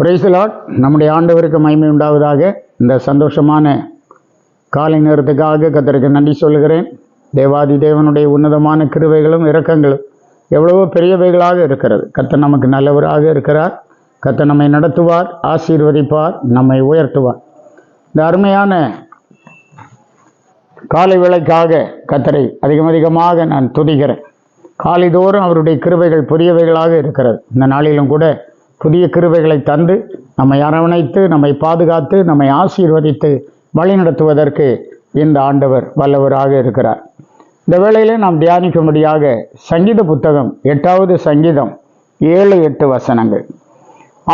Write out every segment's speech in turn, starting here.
பிரைசலாட் நம்முடைய ஆண்டவருக்கு மகிமை உண்டாவதாக. இந்த சந்தோஷமான காலை நேரத்துக்காக கத்தருக்கு நன்றி சொல்லுகிறேன். தேவாதி தேவனுடைய உன்னதமான கிருவைகளும் இரக்கங்களும் எவ்வளவோ பெரியவைகளாக இருக்கிறது. கத்த நமக்கு நல்லவராக இருக்கிறார். கத்த நம்மை நடத்துவார் ஆசீர்வதிப்பார் நம்மை உயர்த்துவார். இந்த அருமையான காலை விலைக்காக கத்தரை அதிகம் அதிகமாக நான் துதிக்கிறேன். காலைதோறும் அவருடைய கிருவைகள் புதியவைகளாக இருக்கிறது. இந்த நாளிலும் கூட புதிய கிருவைகளை தந்து நம்மை அரவணைத்து நம்மை பாதுகாத்து நம்மை ஆசீர்வதித்து வழிநடத்துவதற்கு இந்த ஆண்டவர் வல்லவராக இருக்கிறார். இந்த வேளையிலே நாம் தியானிக்கும்படியாக சங்கீத புத்தகம் எட்டாவது சங்கீதம் ஏழு எட்டு வசனங்கள்.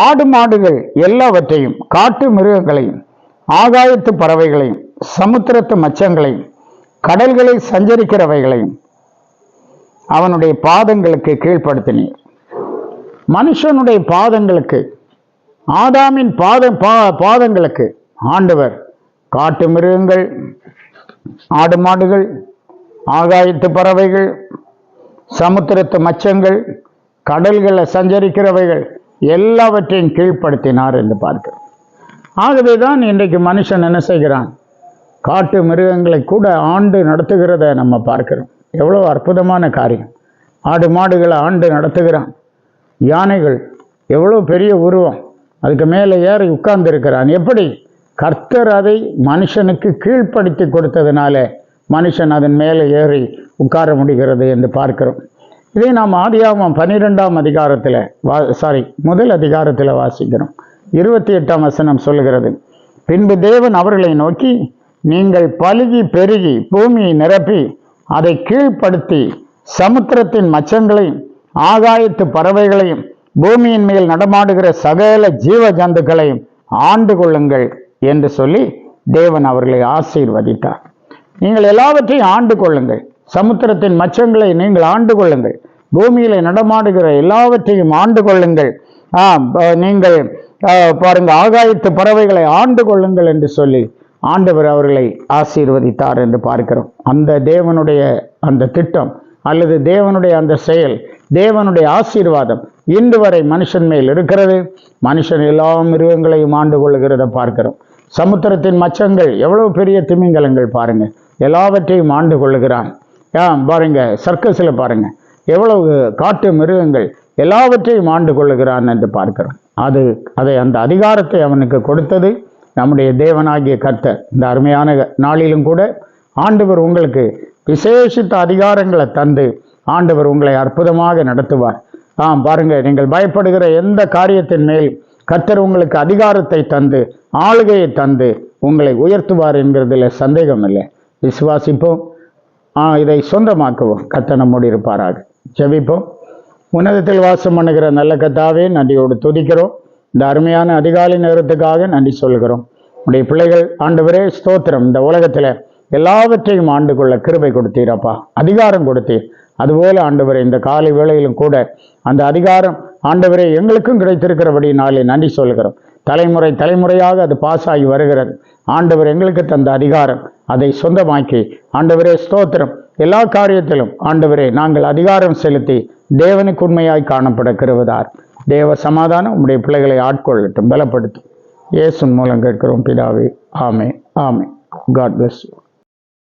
ஆடு மாடுகள் எல்லாவற்றையும் காட்டு மிருகங்களையும் ஆகாயத்து பறவைகளையும் சமுத்திரத்து மச்சங்களையும் கடல்களை சஞ்சரிக்கிறவைகளையும் அவனுடைய பாதங்களுக்கு கீழ்ப்படுத்தினீர். மனுஷனுடைய பாதங்களுக்கு ஆதாமின் பாத பா பாதங்களுக்கு ஆண்டவர் காட்டு மிருகங்கள் ஆடு மாடுகள் ஆகாயத்து பறவைகள் சமுத்திரத்து மச்சங்கள் கடல்களில் சஞ்சரிக்கிறவைகள் எல்லாவற்றையும் கீழ்ப்படுத்தினார் என்று பார்க்கிறோம். ஆகவே தான் இன்றைக்கு மனுஷன் என்ன செய்கிறான்? காட்டு மிருகங்களை கூட ஆண்டு நடத்துகிறத நம்ம பார்க்கிறோம். எவ்வளோ அற்புதமான காரியம். ஆடு மாடுகளை ஆண்டு நடத்துகிறான். யானைகள் எவ்வளோ பெரிய உருவம். அதுக்கு மேலே ஏறி உட்கார்ந்துருக்கிறான். எப்படி? கர்த்தர் அதை மனுஷனுக்கு கீழ்ப்படுத்தி கொடுத்ததுனால மனுஷன் அதன் மேலே ஏறி உட்கார முடிகிறது என்று பார்க்கிறோம். இதை நாம் ஆதியாமம் பன்னிரெண்டாம் அதிகாரத்தில் வா சாரி முதல் அதிகாரத்தில் வாசிக்கிறோம். இருபத்தி எட்டாம் வசனம் சொல்லுகிறது பின்பு தேவன் அவர்களை நோக்கி நீங்கள் பழுகி பெருகி பூமியை நிரப்பி அதை கீழ்ப்படுத்தி சமுத்திரத்தின் மச்சங்களையும் ஆகாயத்து பறவைகளையும் பூமியின் மேல் நடமாடுகிற சகல ஜீவ ஜந்துக்களையும் ஆண்டு கொள்ளுங்கள் என்று சொல்லி தேவன் அவர்களை ஆசீர்வதித்தார். நீங்கள் எல்லாவற்றையும் ஆண்டு கொள்ளுங்கள். சமுத்திரத்தின் மச்சங்களை நீங்கள் ஆண்டு கொள்ளுங்கள். பூமியில நடமாடுகிற எல்லாவற்றையும் ஆண்டு கொள்ளுங்கள். நீங்கள் பாருங்க ஆகாயத்து பறவைகளை ஆண்டு கொள்ளுங்கள் என்று சொல்லி ஆண்டவர் அவர்களை ஆசீர்வதித்தார் என்று பார்க்கிறோம். அந்த தேவனுடைய அந்த திட்டம் அல்லது தேவனுடைய அந்த செயல் தேவனுடைய ஆசீர்வாதம் இன்று வரை மனுஷன் மேல் இருக்கிறது. மனுஷன் எல்லா மிருகங்களையும் ஆண்டு கொள்ளுகிறத பார்க்கிறோம். சமுத்திரத்தின் மச்சங்கள் எவ்வளவு பெரிய திமிங்கலங்கள் பாருங்க. எல்லாவற்றையும் ஆண்டு கொள்ளுகிறான். ஏன் பாருங்க சர்க்கஸில் பாருங்க. எவ்வளவு காட்டு மிருகங்கள் எல்லாவற்றையும் ஆண்டு கொள்ளுகிறான் என்று பார்க்கிறோம். அது அதை அந்த அதிகாரத்தை அவனுக்கு கொடுத்தது நம்முடைய தேவனாகிய கர்த்தர். இந்த அருமையான நாளிலும் கூட ஆண்டவர் உங்களுக்கு விசேஷித்த அதிகாரங்களை தந்து ஆண்டவர் உங்களை அற்புதமாக நடத்துவார். ஆம் பாருங்க நீங்கள் பயப்படுகிற எந்த காரியத்தின் மேல் கத்தர் உங்களுக்கு அதிகாரத்தை தந்து ஆளுகையை தந்து உங்களை உயர்த்துவார் என்கிறதுல சந்தேகம் இல்லை விசுவாசிப்போம். ஆ, இதை சொந்தமாக்குவோம். கத்த நம்மோடு இருப்பாராக. ஜெபிப்போம். உன்னதத்தில் வாசம் பண்ணுகிற நல்ல கத்தாவே நன்றியோடு துதிக்கிறோம். இந்த அருமையான அதிகாலை நேரத்துக்காக நன்றி சொல்கிறோம் உடைய பிள்ளைகள் ஆண்டவரே ஸ்தோத்திரம். இந்த உலகத்தில் எல்லாவற்றையும் ஆண்டு கொள்ள கிருபை கொடுத்தீரப்பா அதிகாரம் கொடுத்தீர். அதுபோல ஆண்டவரே இந்த காலை வேளையிலும் கூட அந்த அதிகாரம் ஆண்டவரே எங்களுக்கும் கிடைத்திருக்கிறபடினாலே நன்றி சொல்கிறோம். தலைமுறை தலைமுறையாக அது பாஸ் ஆகி வருகிறது. ஆண்டவர் எங்களுக்கு தந்த அதிகாரம் அதை சொந்தமாக்கி ஆண்டவரே ஸ்தோத்திரம். எல்லா காரியத்திலும் ஆண்டவரே நாங்கள் அதிகாரம் செலுத்தி தேவனுக்கு உண்மையாய் காணப்பட தேவ சமாதானம் உங்களுடைய பிள்ளைகளை ஆட்கொள்ளட்டும் பலப்படுத்தும். இயேசுன் மூலம் கேட்கிறோம் பிதாவே ஆமே ஆமே காட் பிளஸ் யூ